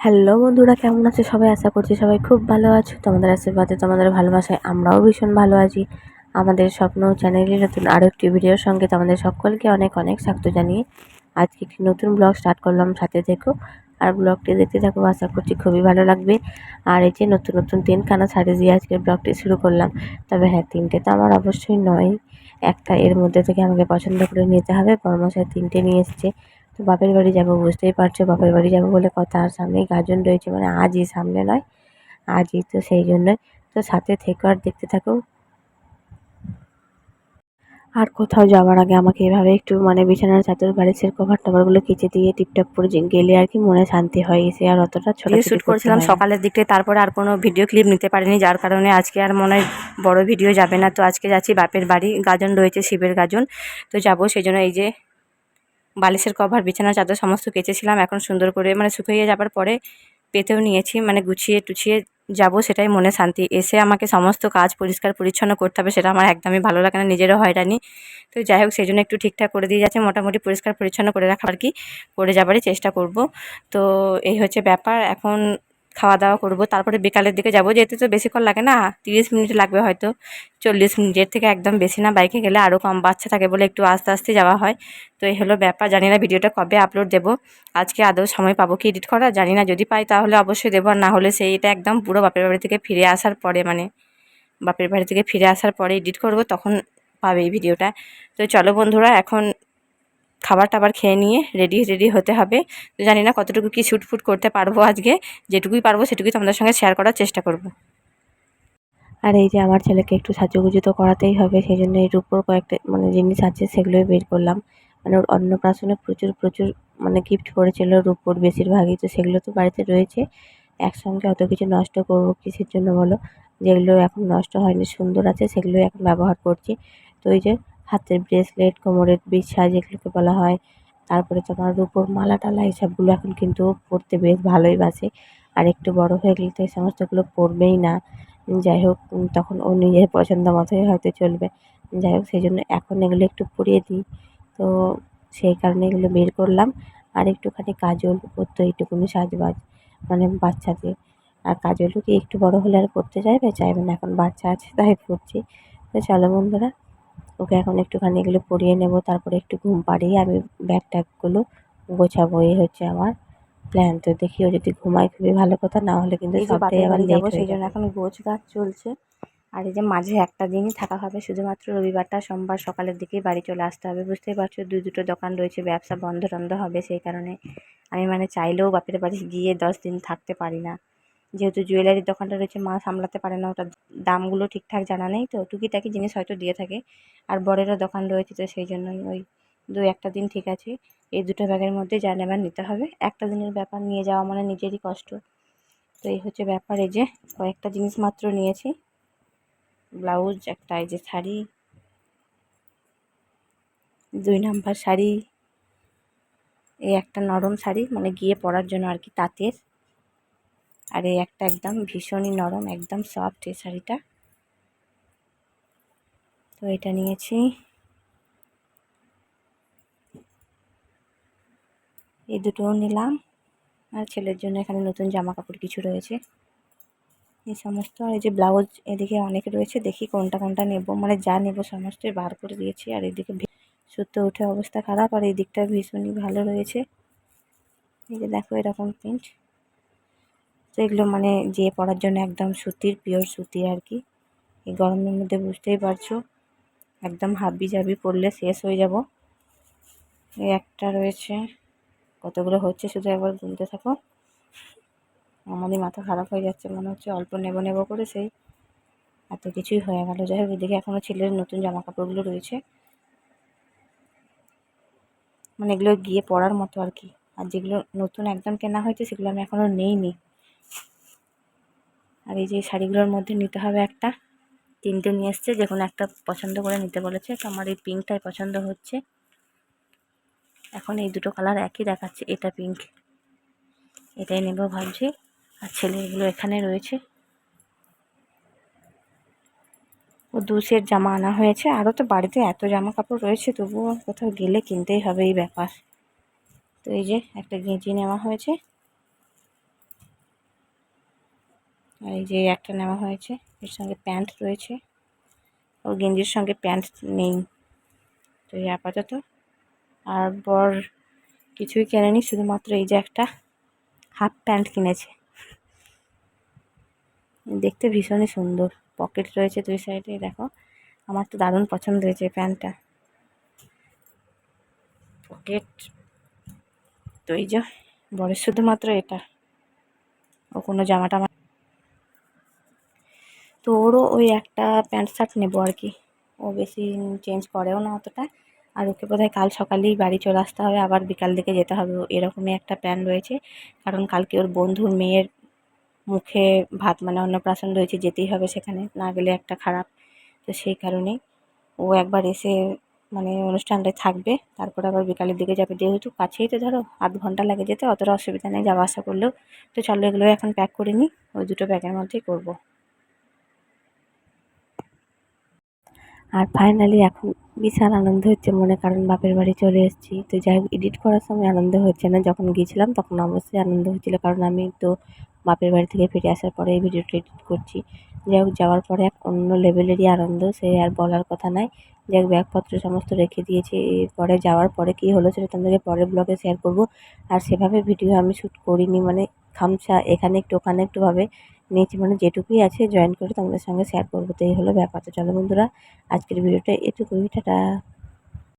Hello বন্ধুরা, কেমন আছে সবাই? আশা করছি সবাই খুব ভালো আছো। তোমাদের আশীর্বাদে, তোমাদের ভালোবাসায় আমরাও ভীষণ ভালো আছি। আমাদের স্বপ্ন চ্যানেলে নতুন আরও একটি ভিডিওর সঙ্গে তোমাদের সকলকে অনেক অনেক স্বাগত জানিয়ে আজকে একটি নতুন ব্লগ স্টার্ট করলাম। সাথে দেখো আর ব্লগটি দেখতে থাকো, আশা করছি খুবই ভালো লাগবে। আর এই যে নতুন নতুন তিনখানা শাড়ি দিয়ে আজকের ব্লগটি শুরু করলাম। তবে হ্যাঁ তিনটে তো আমার অবশ্যই নয়। একটা এর মধ্যে থেকে আমাকে পছন্দ করে নিতে হবে। পরমশায় তিনটে নিয়ে এসছে। তো বাপের বাড়ি যাব বুঝতেই পারছ বাপের বাড়ি যাব বলে কথা আর সামনেই গাজন রয়েছে মানে আজই সামনে নয় আজই তো সেই জন্যই। তো সাথে থেকো আর দেখতে থাকো। আর কোথাও যাওয়ার আগে আমাকে এভাবে একটু মানে বিছানার চাদর বালিশের কভার টভারগুলো কেচে দিয়ে টিপটপ করে গেলে আর কি মনে শান্তি হয় এসে আর অতটা ছোট শ্যুট করেছিলাম সকালের দিকে তারপরে আর কোনো ভিডিও ক্লিপ নিতে পারিনি যার কারণে আজকে আর মনে হয় বড় ভিডিও যাবে না। তো আজকে যাচ্ছি বাপের বাড়ি গাজন রয়েছে শিবের গাজন। তো যাব সেই জন্য এই যে বালিশের কভার বিছানা চাদর সমস্ত কেচেছিলাম। এখন সুন্দর করে মানে শুকিয়ে যাবার পরে পেতেও নিয়েছি মানে গুছিয়ে টুছিয়ে যাব সেটাই মনে শান্তি। এসে আমাকে সমস্ত কাজ পরিষ্কার পরিচ্ছন্ন করতে হবে সেটা আমার একদমই ভালো লাগে না, নিজেরও হয়রানি। তো যাই হোক, সেই জন্য একটু ঠিকঠাক করে দিয়ে যাচ্ছে, মোটামুটি পরিষ্কার পরিচ্ছন্ন করে রাখা আর কি, করে যাবারই চেষ্টা করব। তো এই হচ্ছে ব্যাপার। এখন খাওয়া দাওয়া করব। তারপরে বিকালের দিকে যাব। যেতে তো বেশিক্ষণ লাগে না, তিরিশ মিনিট লাগবে হয়তো। চল্লিশ মিনিটের থেকে একদম বেশি না। বাইকে গেলে আরও কম বাচ্চা থাকে বলে একটু আস্তে আস্তে যাওয়া হয়। তো এই হলো ব্যাপার। জানি না ভিডিওটা কবে আপলোড দেবো। আজকে আদৌ সময় পাবো কি এডিট করা জানি না। যদি পাই তাহলে অবশ্যই দেবো। আর না হলে সেইটা একদম পুরো বাপের বাড়ি থেকে ফিরে আসার পরে মানে বাপের বাড়ি থেকে ফিরে আসার পরে এডিট করব, তখন পাবে এই ভিডিওটা তো চলো বন্ধুরা, এখন খাবার টাবার খেয়ে নিয়ে রেডি রেডি হতে হবে। তো জানি না কতটুকু কি শ্যুট ফুট করতে পারব আজকে। যেটুকুই পারব সেটুকুই তোমাদের সঙ্গে শেয়ার করার চেষ্টা করব। আর এই যে আমার ছেলেকে একটু সাজুগুজু তো করাতেই হবে, সেই জন্য এর উপর কয়েকটা মানে জিনিস আছে সেগুলোই বের করলাম। মানে ওর অন্নপ্রাশনে প্রচুর প্রচুর মানে গিফট করেছিল রূপোর বেশিরভাগই, তো সেগুলো তো বাড়িতে রয়েছে। একসঙ্গে অত কিছু নষ্ট করব কিসের জন্য বলো? যেগুলো এখন নষ্ট হয়নি, সুন্দর আছে, সেগুলোই এখন ব্যবহার করছি। তো এই যে হাতের ব্রেসলেট কোমরের বিছা যেগুলোকে বলা হয়। তারপরে তোমার রূপোর মালা টালা এইসবগুলো এখন কিন্তু পরতে বেশ ভালোই বাসে আর একটু বড় হয়ে গেলে তো এই সমস্তগুলো পরবেই না। যাই হোক তখন ও নিজের পছন্দ মতোই হয়তো চলবে। যাই হোক সেই জন্য এখন এগুলো একটু পরিয়ে দিই। তো সেই কারণে এগুলো বের করলাম। আর একটুখানি কাজল করতো এইটুকুনি সাজবাজ মানে বাচ্চাদের। আর কাজলও কি একটু বড় হলে আর করতে চাইবে? চাইবে না, এখন বাচ্চা আছে, তাই করছি তো চলো বন্ধুরা ওকে এখন একটুখানি এগুলো পরিয়ে নেব তারপরে একটু ঘুম পাড়িয়ে আমি ব্যাগ ট্যাগগুলো গোছাবো এই হচ্ছে আমার প্ল্যান তো দেখি ও যদি ঘুমায় খুবই ভালো কথা না হলে কিন্তু সবটাই আবার যাব সেই জন্য এখন গোছ গাছ চলছে। আর এই যে মাঝে একটা দিনই থাকা হবে শুধুমাত্র রবিবারটা সোমবার সকালের দিকেই বাড়ি চলে আসতে হবে। বুঝতেই পারছ দুই দুটো দোকান রয়েছে ব্যবসা বন্ধ টন্ধ হবে সেই কারণে আমি মানে চাইলেও বাপের বাড়ি গিয়ে দশ দিন থাকতে পারি না। যেহেতু জুয়েলারির দোকানটা রয়েছে, মা সামলাতে পারে না, ওটার দামগুলো ঠিকঠাক জানা নেই, তো টুকিটাকি জিনিস হয়তো দিয়ে থাকে। আর বরেরও দোকান রয়েছে, তো সেই জন্যই ওই দু একটা দিন ঠিক আছে। এই দুটো ব্যাগের মধ্যে যা নেবার নিতে হবে। একটা দিনের ব্যাপার নিয়ে যাওয়া মানে নিজেরই কষ্ট। তো এই হচ্ছে ব্যাপার, এই যে কয়েকটা জিনিস মাত্র নিয়েছি। ব্লাউজ, একটা এই যে শাড়ি, দুই নাম্বার শাড়ি, এই একটা নরম শাড়ি মানে গিয়ে পরার জন্য আর কি, তাঁতের। আর এই একটা একদম ভীষণই নরম, একদম সফট এই শাড়িটা। তো এটা নিয়েছি। এই দুটোও নিলাম। আর ছেলের জন্য এখানে নতুন জামা কাপড় কিছু রয়েছে। এই সমস্ত, আর এই যে ব্লাউজ এদিকে অনেক রয়েছে, দেখি কোনটা কোনটা নেব। মানে যা নেব সমস্তই বার করে দিয়েছি। আর এদিকে সুতো উঠে অবস্থা খারাপ, আর এই দিকটা ভীষণই ভালো রয়েছে। এই যে দেখো এরকম প্রিন্ট তো এগুলো মানে যে পরার জন্য একদম সুতির পিওর সুতি আর কি। এই গরমের মধ্যে বুঝতেই পারছ, একদম হাবি জাবি পরলে শেষ হয়ে যাব। এই একটা রয়েছে, কতগুলো হচ্ছে শুধু একবার গুনতে থাকো। আমাদের মাথা খারাপ হয়ে যাচ্ছে, মনে হচ্ছে অল্প নেব নেব করে সেই এত কিছুই হয়ে গেল। যাই হোক, এদিকে এখনও ছেলের নতুন জামা কাপড়গুলো রয়েছে। মানে এগুলো গিয়ে পরার মতো আর কি। আর যেগুলো নতুন একদম কেনা হয়েছে, সেগুলো আমি এখনও নেইনি। আর এই যে শাড়িগুলোর মধ্যে নিতে হবে একটা। তিনটে নিয়ে এসছে, যে কোনো একটা পছন্দ করে নিতে বলেছে। তো আমার এই পিঙ্কটাই পছন্দ হচ্ছে। এখন এই দুটো কালার একই দেখাচ্ছে, এটা পিঙ্ক, এটাই নেব ভাবছি। আর ছেলে এগুলো এখানে রয়েছে। ও দু সেট জামা আনা হয়েছে। আরও তো বাড়িতে এত জামা কাপড় রয়েছে, তবুও কোথাও গেলে কিনতেই হবে এই ব্যাপার। তো এই যে একটা গেঁজি নেওয়া হয়েছে। আর এই যে একটা নেওয়া হয়েছে, এর সঙ্গে প্যান্ট রয়েছে। ও গেঞ্জির সঙ্গে প্যান্ট নেই। তো এই আপাতত আর বর কিছুই কেনেনি, শুধুমাত্র এই যে একটা হাফ প্যান্ট কিনেছে। দেখতে ভীষণই সুন্দর। পকেট রয়েছে দুই সাইডে দেখো। আমার তো দারুণ পছন্দ হয়েছে এই প্যান্টটা। পকেট, তো এই যে বরের শুধুমাত্র এটা। ও কোনো জামা টামা তো ওরও ওই একটা প্যান্ট শার্ট নেব আর কি। ও বেশি চেঞ্জ করেও না অতটা। আর ওকে বোধহয় কাল সকালেই বাড়ি চলে আসতে হবে, আবার বিকাল দিকে যেতে হবে। এরকমই একটা প্ল্যান রয়েছে। কারণ কালকে ওর বন্ধুর মেয়ের মুখে ভাত মানে অন্নপ্রাশন রয়েছে, যেতেই হবে সেখানে, না গেলে একটা খারাপ। তো সেই কারণেই ও একবার এসে মানে অনুষ্ঠানটায় থাকবে, তারপর আবার বিকালের দিকে যাবে। যেহেতু কাছেই তো ধরো, আধ ঘণ্টা লাগে যেতে, অতটা অসুবিধা নেই, যাওয়া আসা করলেও। তো চলো এগুলো এখন প্যাক করে নিই, ওই দুটো ব্যাগের মধ্যেই করব। আর ফাইনালি এখন বিশাল আনন্দ হচ্ছে মনে কারণ বাপের বাড়ি চলে এসেছি। তো যাই হোক এডিট করার সময় আনন্দ হচ্ছে না। যখন গিয়েছিলাম তখন অবশ্যই আনন্দ হচ্ছিল কারণ আমি তো বাপের বাড়ি থেকে ফিরে আসার পরে এই ভিডিওটা এডিট করছি। যাই হোক, যাওয়ার পরে এক অন্য লেভেলেরই আনন্দ, সে আর বলার কথা নাই। যাই ব্যাগপত্র সমস্ত রেখে দিয়েছি। এরপরে যাওয়ার পরে কী হলো সেটা তোমাদেরকে পরের ব্লগে শেয়ার করব। আর সেভাবে ভিডিও আমি শ্যুট করিনি মানে খামসা এখানে একটু, ওখানে একটুভাবে। নিয়েছি মানে যেটুকুই আছে জয়েন করে তোমাদের সঙ্গে শেয়ার করব, তো এই হলো ব্যাপার। তো চলো বন্ধুরা, আজকের ভিডিওটা এটুকুই। টাটা।